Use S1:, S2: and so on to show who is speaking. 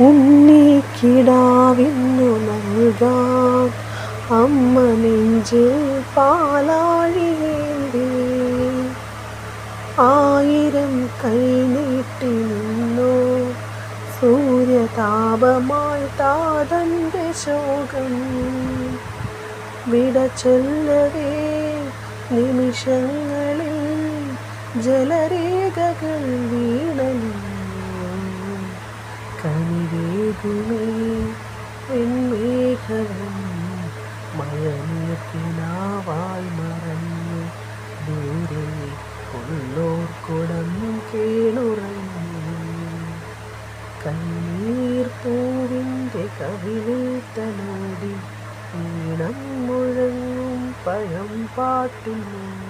S1: ഉണ്ണിക്കിടാവിന്നു നൽകാൻ അമ്മ നെഞ്ചിൽ പാലാഴിയേന്തി ആയിരം കൈ നീട്ടി നിന്നു. സൂര്യതാപമായി താതന്റെ ശോകം വിട ചൊല്ലവേ നിമിഷങ്ങളിൽ ജലരേഖകൾ വീണലിഞ്ഞു കനിവേകുമേ വെൺമേഘവും മഴനീർക്കിനാവായി മറഞ്ഞു. ദൂരെ ഉള്ളോർ കുടന്നും കേളുറഞ്ഞു. കണ്ണീർ പൂവിന്റെ കവിളിൽ തലോടി ഈണം മുഴങ്ങും പഴം പാട്ടിനും